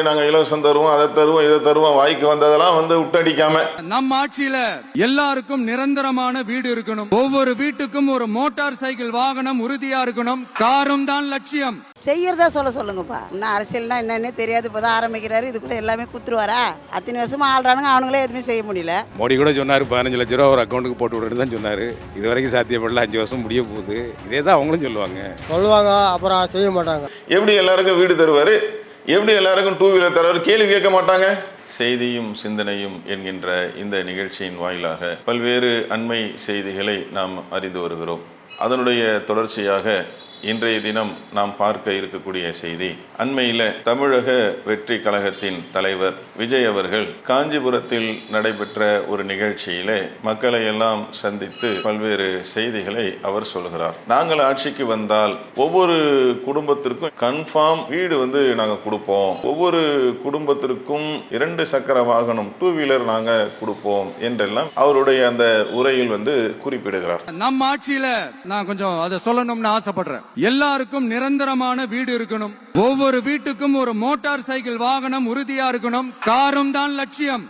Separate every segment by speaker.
Speaker 1: மாதிரி நாங்க இலவசம் தருவோம் அதை தருவோம் இதை தருவோம் வாய்க்கு வந்ததெல்லாம் வந்து விட்டடிக்காம
Speaker 2: நம்ம ஆட்சியில எல்லாருக்கும் நிரந்தரமான வீடு இருக்கணும். ஒவ்வொரு வீட்டுக்கும் ஒரு மோட்டார் சைக்கிள் வாகனம் உறுதியா இருக்கணும். காரும் தான் லட்சியம்.
Speaker 3: செய்யறதா சொல்ல சொல்லுங்கப்பா. இன்னும் அரசியல்னா என்னன்னே தெரியாது. இப்போதான் ஆரம்பிக்கிறாரு. இதுக்குள்ள எல்லாமே குத்துருவாரா? அத்தனை வருஷமா ஆள்றானுங்க. அவனுங்களே எதுவுமே செய்ய முடியல.
Speaker 4: மோடி கூட சொன்னார் பதினஞ்சு லட்ச ரூபா ஒரு அக்கௌண்ட்டுக்கு போட்டு விடுறது தான் சொன்னார். இது வரைக்கும் சாத்தியப்படல. அஞ்சு வருஷம் முடிய போகுது. இதே தான் அவங்களும் சொல்லுவாங்க.
Speaker 5: சொல்லுவாங்க அப்புறம் செய்ய மாட்டாங்க.
Speaker 1: எப்படி எல்லாருக்கும் வீடு தருவாரு? எப்படி எல்லாருக்கும் டூ வீலர் தரவர் கேள்வி கேட்க மாட்டாங்க? செய்தியும் சிந்தனையும் என்கின்ற இந்த நிகழ்ச்சியின் வாயிலாக பல்வேறு அண்மை செய்திகளை நாம் அறிந்து வருகிறோம். அதனுடைய தொடர்ச்சியாக இன்றைய தினம் நாம் பார்க்க இருக்கக்கூடிய செய்தி. அண்மையில் தமிழக வெற்றி கழகத்தின் தலைவர் விஜய் அவர்கள் காஞ்சிபுரத்தில் நடைபெற்ற ஒரு நிகழ்ச்சியிலே மக்களை எல்லாம் சந்தித்து பல்வேறு செய்திகளை அவர் சொல்கிறார். நாங்கள் ஆட்சிக்கு வந்தால் ஒவ்வொரு குடும்பத்திற்கும் கன்ஃபார்ம் வீடு வந்து நாங்கள் கொடுப்போம். ஒவ்வொரு குடும்பத்திற்கும் இரண்டு சக்கர வாகனம் டூ வீலர் நாங்கள் கொடுப்போம் என்றெல்லாம் அவருடைய அந்த உரையில் வந்து குறிப்பிடுகிறார்.
Speaker 2: நம்ம ஆட்சியில நான் கொஞ்சம் அதை சொல்லணும்னு ஆசைப்படுறேன். எல்லாருக்கும் நிரந்தரமான வீடு இருக்கணும். ஒவ்வொரு வீட்டுக்கும் ஒரு மோட்டார் சைக்கிள் வாகனம் உறுதியா இருக்கணும். காரும் தான் லட்சியம்.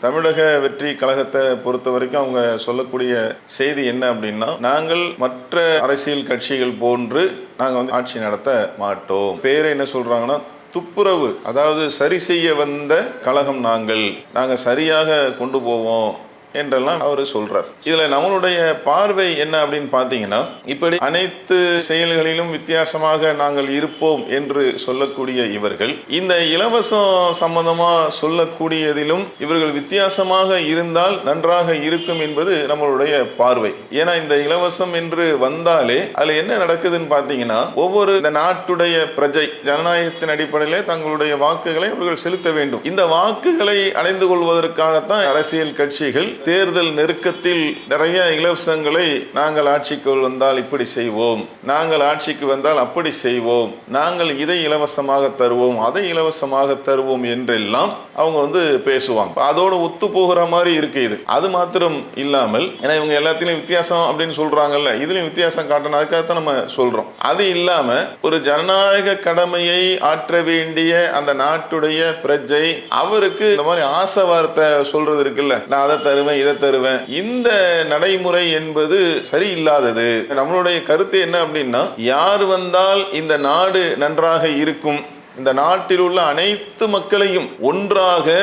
Speaker 1: தமிழக வெற்றி கழகத்தை பொறுத்த வரைக்கும் அவங்க சொல்லக்கூடிய செய்தி என்ன அப்படின்னா நாங்கள் மற்ற அரசியல் கட்சிகள் போன்று நாங்கள் வந்து ஆட்சி நடத்த மாட்டோம். பேரை என்ன சொல்றாங்கன்னா துப்புரவு. அதாவது சரி செய்ய வந்த கழகம் நாங்கள். நாங்கள் சரியாக கொண்டு போவோம். என்றெல்லாம் அவர் சொல்றார். இதுல நம்மளுடைய பார்வை என்ன அப்படின்னு பார்த்தீங்கன்னா இப்படி அனைத்து செயல்களிலும் வித்தியாசமாக நாங்கள் இருப்போம் என்று சொல்லக்கூடிய இவர்கள் இந்த இலவசம் சம்பந்தமா சொல்லக்கூடியதிலும் இவர்கள் வித்தியாசமாக இருந்தால் நன்றாக இருக்கும் என்பது நம்மளுடைய பார்வை. ஏன்னா இந்த இலவசம் என்று வந்தாலே அதுல என்ன நடக்குதுன்னு பார்த்தீங்கன்னா ஒவ்வொரு இந்த நாட்டுடைய பிரஜை ஜனநாயகத்தின் அடிப்படையில் தங்களுடைய வாக்குகளை அவர்கள் செலுத்த வேண்டும். இந்த வாக்குகளை அடைந்து கொள்வதற்காகத்தான் அரசியல் கட்சிகள் தேர்தல் நெருக்கத்தில் நிறைய இலவசங்களை நாங்கள் ஆட்சிக்கு வந்தால் இப்படி செய்வோம். நாங்கள் ஆட்சிக்கு வந்தால் அப்படி செய்வோம். நாங்கள் இதை இலவசமாக தருவோம் அதை இலவசமாக தருவோம் என்றெல்லாம் அவங்க வந்து பேசுவாங்க. அதோட ஒத்து போகிற மாதிரி இருக்கு இது. அது மாத்திரம் இல்லாமல் ஏன்னா இவங்க எல்லாத்திலையும் வித்தியாசம் அப்படின்னு சொல்றாங்கல்ல இதுலயும் வித்தியாசம் காட்டணும். அதுக்காகத்தான் நம்ம சொல்றோம். அது இல்லாம ஒரு ஜனநாயக கடமையை ஆற்ற வேண்டிய அந்த நாட்டுடைய பிரஜை அவருக்கு இந்த மாதிரி ஆசை வார்த்தை சொல்றது இருக்குல்ல நான் அதை தருவேன் இதை தருவேன். இந்த நடைமுறை என்பது சரியில்லாதது. நம்மளுடைய கருத்து என்ன அப்படின்னா யார் வந்தால் இந்த நாடு நன்றாக இருக்கும். இந்த நாட்டில் உள்ள அனைத்து மக்களையும் ஒன்றாக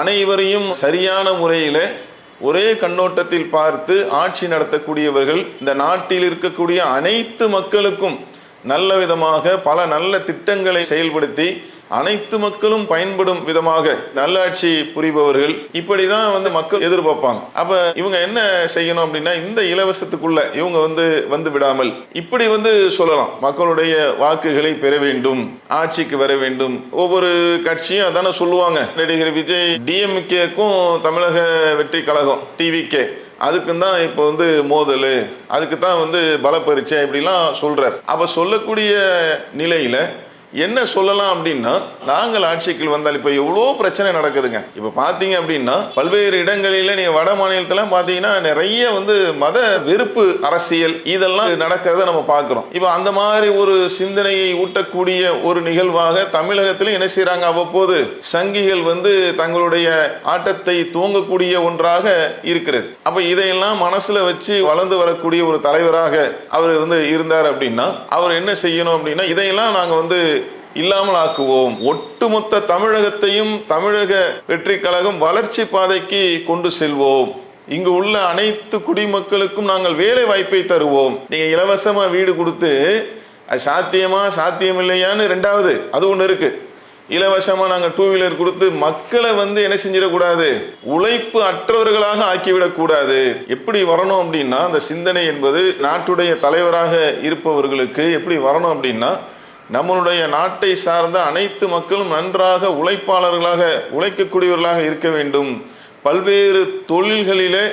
Speaker 1: அனைவரையும் சரியான முறையில் ஒரே கண்ணோட்டத்தில் பார்த்து ஆட்சி நடத்தக்கூடியவர்கள் இந்த நாட்டில் இருக்கக்கூடிய அனைத்து மக்களுக்கும் நல்ல விதமாக பல நல்ல திட்டங்களை செயல்படுத்தி அனைத்து மக்களும் பயன்படும் விதமாக நல்லாட்சி புரிபவர்கள் இப்படிதான் வந்து மக்கள் எதிர்பார்ப்பாங்க. அப்ப இவங்க என்ன செய்யணும் அப்படின்னா இந்த இலவசத்துக்குள்ள இவங்க வந்து வந்து விடாமல் இப்படி வந்து சொல்லலாம். மக்களுடைய வாக்குகளை பெற வேண்டும் ஆட்சிக்கு வர வேண்டும். ஒவ்வொரு கட்சியும் அதானே சொல்லுவாங்க. நடிகர் விஜய் டிஎம்கேக்கும் தமிழக வெற்றி கழகம் டிவிகே அதுக்கும் தான் இப்போ வந்து மோதல். அதுக்கு தான் வந்து பலப்பரிச்சை இப்படிலாம் சொல்றார். அப்ப சொல்லக்கூடிய நிலையில என்ன சொல்லலாம் அப்படின்னா நாங்கள் ஆட்சிக்கு வந்தால் இப்போ எவ்வளோ பிரச்சனை நடக்குதுங்க. இப்போ பார்த்தீங்க அப்படின்னா பல்வேறு இடங்களில் நீங்கள் வட மாநிலத்தில் பார்த்தீங்கன்னா நிறைய வந்து மத வெறுப்பு அரசியல் இதெல்லாம் நடக்கிறத நம்ம பார்க்குறோம் இப்போ அந்த மாதிரி ஒரு சிந்தனையை ஊட்டக்கூடிய ஒரு நிகழ்வாக தமிழகத்தில் என்ன செய்கிறாங்க அவ்வப்போது? சங்கிகள் வந்து தங்களுடைய ஆட்டத்தை துவங்கக்கூடிய ஒன்றாக இருக்கிறது. அப்போ இதையெல்லாம் மனசில் வச்சு வளர்ந்து வரக்கூடிய ஒரு தலைவராக அவர் வந்து இருந்தார் அப்படின்னா அவர் என்ன செய்யணும் அப்படின்னா இதையெல்லாம் நாங்கள் வந்து இல்லாமல் ஆக்குவோம். ஒட்டுமொத்த தமிழகத்தையும் தமிழக வெற்றி கழகம் வளர்ச்சி பாதைக்கு கொண்டு செல்வோம். இங்கு உள்ள அனைத்து குடிமக்களுக்கும் நாங்கள் வேலை வாய்ப்பை தருவோம். நீங்க இலவசமா வீடு கொடுத்து அது சாத்தியமா சாத்தியம் இல்லையான்னு ரெண்டாவது அது ஒன்று இருக்கு. இலவசமா நாங்க டூ வீலர் கொடுத்து மக்களை வந்து என்ன செஞ்சிடக்கூடாது? உழைப்பு அற்றவர்களாக ஆக்கிவிடக்கூடாது. எப்படி வரணும் அப்படின்னா அந்த சிந்தனை என்பது நாட்டுடைய தலைவராக இருப்பவர்களுக்கு எப்படி வரணும் அப்படின்னா நம்மளுடைய நாட்டை சார்ந்த அனைத்து மக்களும் நன்றாக உழைப்பாளர்களாக உழைக்கக்கூடியவர்களாக இருக்க வேண்டும். பல்வேறு தொழில்களிலே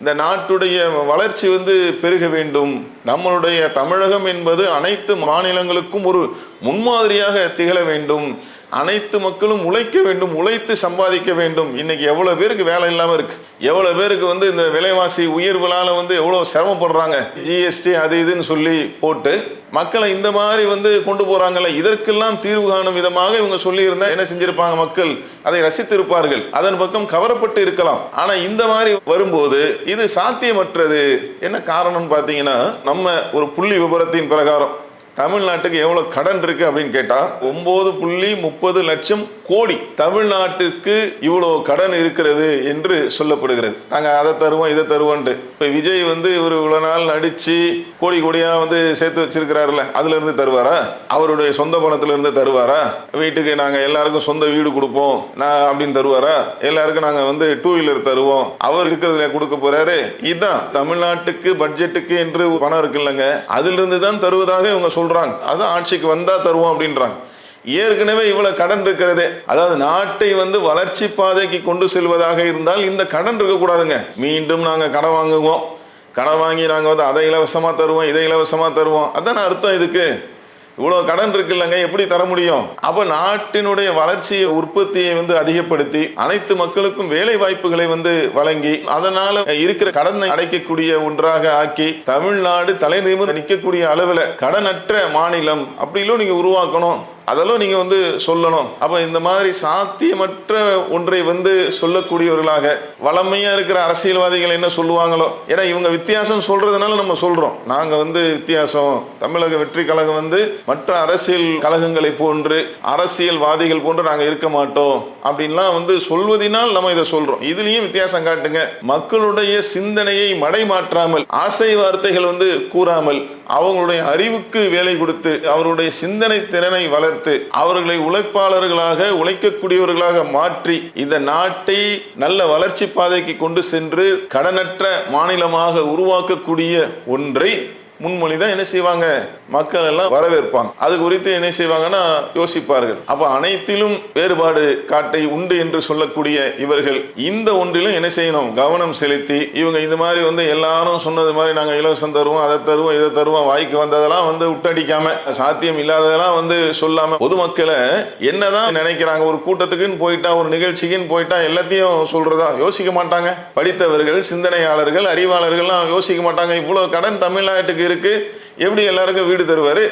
Speaker 1: இந்த நாட்டுடைய வளர்ச்சி வந்து பெருக வேண்டும். நம்மளுடைய தமிழகம் என்பது அனைத்து மாநிலங்களுக்கும் ஒரு முன்மாதிரியாக திகழ வேண்டும். அனைத்து மக்களும் உழைக்க வேண்டும் உழைத்து சம்பாதிக்க வேண்டும். இன்னைக்கு எவ்வளவு பேருக்கு வேலை இல்லாம இருக்கு? எவ்வளவு பேருக்கு வந்து இந்த விலைவாசி உயர்வுனால வந்து எவ்வளவு சிரமப்படுறாங்க? ஜிஎஸ்டி அது இதுன்னு சொல்லி போட்டு மக்களை இந்த மாதிரி வந்து கொண்டு போறாங்கல்ல இதற்கெல்லாம் தீர்வு காணும் விதமாக இவங்க சொல்லி இருந்தா என்ன செஞ்சிருப்பாங்க மக்கள்? அதை ரசித்திருப்பார்கள். அதன் பக்கம் கவரப்பட்டு இருக்கலாம். ஆனா இந்த மாதிரி வரும்போது இது சாத்தியமற்றது. என்ன காரணம் பாத்தீங்கன்னா நம்ம ஒரு புள்ளி விபரத்தின் பிரகாரம். தமிழ்நாட்டுக்கு எவ்வளவு கடன் இருக்கு அப்படின்னு கேட்டா ஒன்பது புள்ளி முப்பது லட்சம் கோடி. தமிழ்நாட்டிற்கு இவ்வளவு கடன் இருக்கிறது என்று சொல்லப்படுகிறது. நாங்க அதை தருவோம் இதை தருவோம்ட்டு இப்ப விஜய் வந்து இவர் இவ்வளவு நாள் நடிச்சு கோடி கோடியா வந்து சேர்த்து வச்சிருக்கிறாருல அதுல இருந்து தருவாரா? அவருடைய சொந்த பணத்துல இருந்து தருவாரா? வீட்டுக்கு நாங்க எல்லாருக்கும் சொந்த வீடு கொடுப்போம் நான் அப்படின்னு தருவாரா? எல்லாருக்கும் நாங்க வந்து டூ வீலர் தருவோம். அவர் இருக்கிறதுல கொடுக்க போறாரு. இதுதான் தமிழ்நாட்டுக்கு பட்ஜெட்டுக்கு என்று பணம் இருக்குல்லங்க. அதுல இருந்து தான் தருவதாக இவங்க சொல்றாங்க. அது ஆட்சிக்கு வந்தா தருவோம் அப்படின்றாங்க. ஏற்கனவே இவ்வளவு கடன் இருக்கிறதே. அதாவது நாட்டை வந்து வளர்ச்சி பாதைக்கு கொண்டு செல்வதாக இருந்தால் இந்த கடன் இருக்கக்கூடாதுங்க. மீண்டும் நாங்க கடன் வாங்குவோம். கடன் வாங்கி நாங்க வந்து அதை இலவசமா தருவோம் இதை இலவசமா தருவோம். அதான் அர்த்தம் இதுக்கு? இவ்வளவு கடன் இருக்குல்லங்க எப்படி தர முடியும்? அப்ப நாட்டினுடைய வளர்ச்சியை உற்பத்தியை வந்து அதிகப்படுத்தி அனைத்து மக்களுக்கும் வேலை வாய்ப்புகளை வந்து வழங்கி அதனால இருக்கிற கடனை அடைக்கக்கூடிய ஒன்றாக ஆக்கி தமிழ்நாடு தலை நிற்கக்கூடிய அளவுல கடனற்ற மாநிலம் அப்படிலும் நீங்க உருவாக்கணும். அதெல்லாம் நீங்கள் வந்து சொல்லணும். அப்போ இந்த மாதிரி சாத்தியமற்ற ஒன்றை வந்து சொல்லக்கூடியவர்களாக வளமையாக இருக்கிற அரசியல்வாதிகள் என்ன சொல்லுவாங்களோ? ஏன்னா இவங்க வித்தியாசம் சொல்கிறதுனால நம்ம சொல்கிறோம் நாங்கள் வந்து வித்தியாசம். தமிழக வெற்றி கழகம் வந்து மற்ற அரசியல் கழகங்களை போன்று அரசியல்வாதிகள் போன்று நாங்கள் இருக்க மாட்டோம். அப்படின்லாம் வந்து சொல்வதினால் நம்ம இதை சொல்கிறோம் இதுலேயும் வித்தியாசம் காட்டுங்க. மக்களுடைய சிந்தனையை மடை மாற்றாமல் ஆசை வார்த்தைகள் வந்து கூறாமல் அவங்களுடைய அறிவுக்கு வேலை கொடுத்து அவருடைய சிந்தனை திறனை வளர்த்து அவர்களை உழைப்பாளர்களாக உழைக்கக்கூடியவர்களாக மாற்றி இந்த நாட்டை நல்ல வளர்ச்சி பாதைக்கு கொண்டு சென்று கடனற்ற மாநிலமாக உருவாக்கக்கூடிய ஒன்றை முன்மொழி தான் என்ன செய்வாங்க? மக்கள் எல்லாம் வரவேற்பாங்க. அது குறித்து என்ன செய்வாங்கன்னா யோசிப்பார்கள். அப்ப அனைத்திலும் வேறுபாடு காட்டை உண்டு என்று சொல்லக்கூடிய இவர்கள் இந்த ஒன்றிலும் என்ன செய்யணும்? கவனம் செலுத்தி இவங்க இந்த மாதிரி வந்து எல்லாரும் சொன்னது மாதிரி நாங்க இலவசம் தருவோம் அதை தருவோம் இதை தருவோம் வாய்க்கு வந்ததெல்லாம் வந்து விட்டடிக்காம சாத்தியம் இல்லாததெல்லாம் வந்து சொல்லாம பொதுமக்களை என்னதான் நினைக்கிறாங்க? ஒரு கூட்டத்துக்குன்னு போயிட்டா ஒரு நிகழ்ச்சிக்குன்னு போயிட்டா எல்லாத்தையும் சொல்றதா யோசிக்க மாட்டாங்க? படித்தவர்கள் சிந்தனையாளர்கள் அறிவாளர்கள்லாம் யோசிக்க மாட்டாங்க. இவ்வளவு கடன் தமிழ்நாட்டுக்கு இருக்கு? எப்படி எல்லாருக்கும் வீடு தருவார்?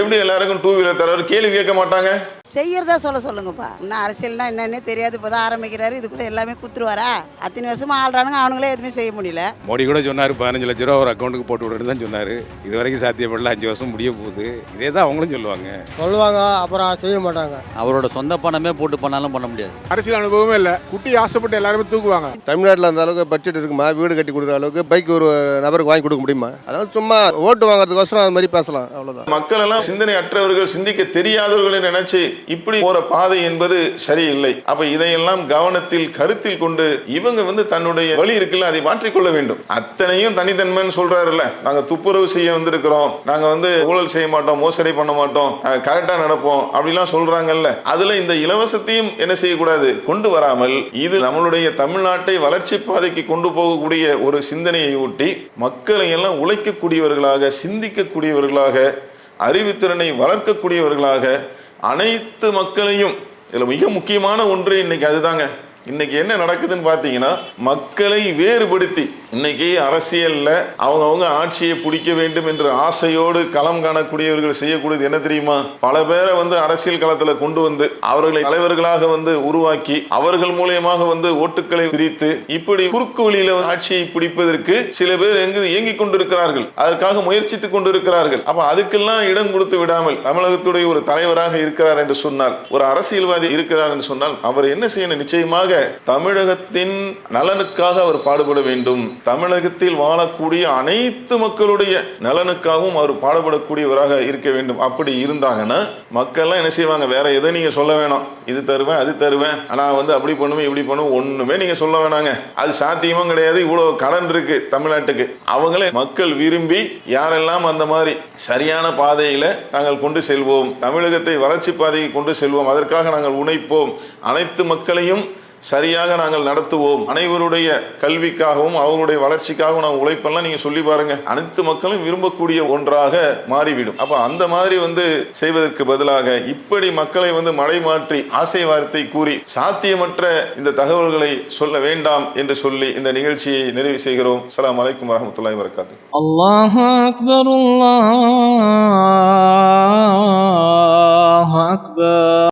Speaker 1: எப்படி எல்லாருக்கும் டூ வீலர் தருவார்? கேள்வி கேட்க மாட்டாங்க.
Speaker 3: செய்யறதா சொல்ல சொல்லுங்கப்பா. இன்னும் அரசியல்னா என்னன்னே தெரியாது இப்போ தான் ஆரம்பிக்கிறாரு. இதுக்குள்ள எல்லாமே குத்துருவாரா? அத்தனை வருஷமா ஆள்றானுங்க அவனுங்களே எதுவுமே செய்ய முடியல.
Speaker 4: மோடி கூட சொன்னார் பதினஞ்சு லட்ச ரூபா ஒரு அக்கௌண்ட்டுக்கு போட்டு விடுறது தான் சொன்னார். இது வரைக்கும் சாத்தியப்படல அஞ்சு வருஷம் முடிய போகுது. இதே தான் அவங்களும் சொல்லுவாங்க.
Speaker 5: சொல்லுவாங்க அப்புறம் செய்ய மாட்டாங்க.
Speaker 6: அவரோட சொந்த பணமே போட்டு பண்ணாலும் பண்ண முடியாது.
Speaker 7: அரசியல் அனுபவமே இல்லை. குட்டி ஆசைப்பட்டு எல்லாருமே தூக்குவாங்க.
Speaker 5: தமிழ்நாட்டில் அந்த அளவுக்கு பட்ஜெட் இருக்குமா? வீடு கட்டி கொடுக்குற அளவுக்கு பைக் ஒரு நபருக்கு வாங்கி கொடுக்க முடியுமா? அதாவது சும்மா ஓட்டு வாங்குறதுக்கோசரம் அது மாதிரி பேசலாம் அவ்வளோதான்
Speaker 1: மக்கள் எல்லாம் சிந்தனை அற்றவர்கள் சிந்திக்க தெரியாதவர்களை நினைச்சு இப்படி போற பாதை என்பது சரியில்லை. அப்ப இதையெல்லாம் கவனத்தில் கருத்தில் கொண்டு இவங்க வந்து தன்னுடைய வழி இருக்குல்ல அதை மாற்றிக்கொள்ள வேண்டும். அத்தனையும் தனித்தன்மைன்னு சொல்றாருல்ல. நாங்க துப்புரவு செய்ய வந்திருக்கிறோம். நாங்க வந்து ஊழல் செய்ய மாட்டோம் மோசடி பண்ண மாட்டோம் கரெக்டா நடப்போம் அப்படிலாம் சொல்றாங்கல்ல. அதுல இந்த இலவசத்தையும் என்ன செய்யக்கூடாது? கொண்டு வராமல் இது நம்மளுடைய தமிழ்நாட்டை வளர்ச்சி பாதைக்கு கொண்டு போகக்கூடிய ஒரு சிந்தனையை ஊட்டி மக்களை எல்லாம் உழைக்கக்கூடியவர்களாக சிந்திக்கக்கூடியவர்களாக அறிவுத்திறனை வளர்க்கக்கூடியவர்களாக அனைத்து மக்களையும் இதில் மிக முக்கியமான ஒன்று இன்னைக்கு அதுதாங்க. இன்னைக்கு என்ன நடக்குதுன்னு பார்த்தீங்கன்னா மக்களை வேறுபடுத்தி இன்னைக்கு அரசியலில் அவங்கவுங்க ஆட்சியை பிடிக்க வேண்டும் என்ற ஆசையோடு களம் காணக்கூடியவர்கள் செய்யக்கூடியது என்ன தெரியுமா? பல பேரை வந்து அரசியல் களத்தில் கொண்டு வந்து அவர்களை தலைவர்களாக வந்து உருவாக்கி அவர்கள் மூலியமாக வந்து ஓட்டுக்களை பிரித்து இப்படி குறுக்கு வழியில ஆட்சியை பிடிப்பதற்கு சில பேர் எங்கு இயங்கிக் கொண்டிருக்கிறார்கள். அதற்காக முயற்சித்துக் கொண்டிருக்கிறார்கள். அப்ப அதுக்கெல்லாம் இடம் கொடுத்து விடாமல் தமிழகத்துடைய ஒரு தலைவராக இருக்கிறார் என்று சொன்னால் ஒரு அரசியல்வாதி இருக்கிறார் என்று சொன்னால் அவர் என்ன செய்யணும்? நிச்சயமாக தமிழகத்தின் நலனுக்காக அவர் பாடுபட வேண்டும். தமிழகத்தில் வாழக்கூடிய அனைத்து மக்களுடைய நலனுக்காகவும் அவர் பாடுபடக்கூடியவராக இருக்க வேண்டும். அப்படி இருந்தாங்கன்னா மக்கள்லாம் என்ன செய்வாங்க? வேற எதை நீங்க சொல்ல வேணாம். இது தருவேன் அது தருவேன். நான் வந்து அப்படி பண்ணுவேன் இப்படி பண்ணுவேன் ஒண்ணுமே நீங்க சொல்ல வேணாங்க. அது சாத்தியமும் கிடையாது. இவ்வளவு கடன் இருக்கு தமிழ்நாட்டுக்கு. அவங்களே மக்கள் விரும்பி யாரெல்லாம் அந்த மாதிரி சரியான பாதையில நாங்கள் கொண்டு செல்வோம் தமிழகத்தை வளர்ச்சி பாதையை கொண்டு செல்வோம் அதற்காக நாங்கள் உழைப்போம் அனைத்து மக்களையும் சரியாக நாங்கள் நடத்துவோம். அனைவருடைய கல்விக்காகவும் அவருடைய வளர்ச்சிக்காகவும் நான் உழைப்பெல்லாம் நீங்கள் சொல்லி பாருங்க. அனைத்து மக்களும் விரும்பக்கூடிய ஒன்றாக மாறிவிடும். அப்போ அந்த மாதிரி வந்து செய்வதற்கு பதிலாக இப்படி மக்களை வந்து மடைமாற்றி ஆசை வார்த்தை கூறி சாத்தியமற்ற இந்த தகவல்களை சொல்ல வேண்டாம் என்று சொல்லி இந்த நிகழ்ச்சியை நிறைவு செய்கிறோம். அலாம் வலைக்கம் வரமத்துல்லாய் வரகாத்து
Speaker 8: அல்லாஹ் அக்பர் அல்லாஹ் அக்பர்.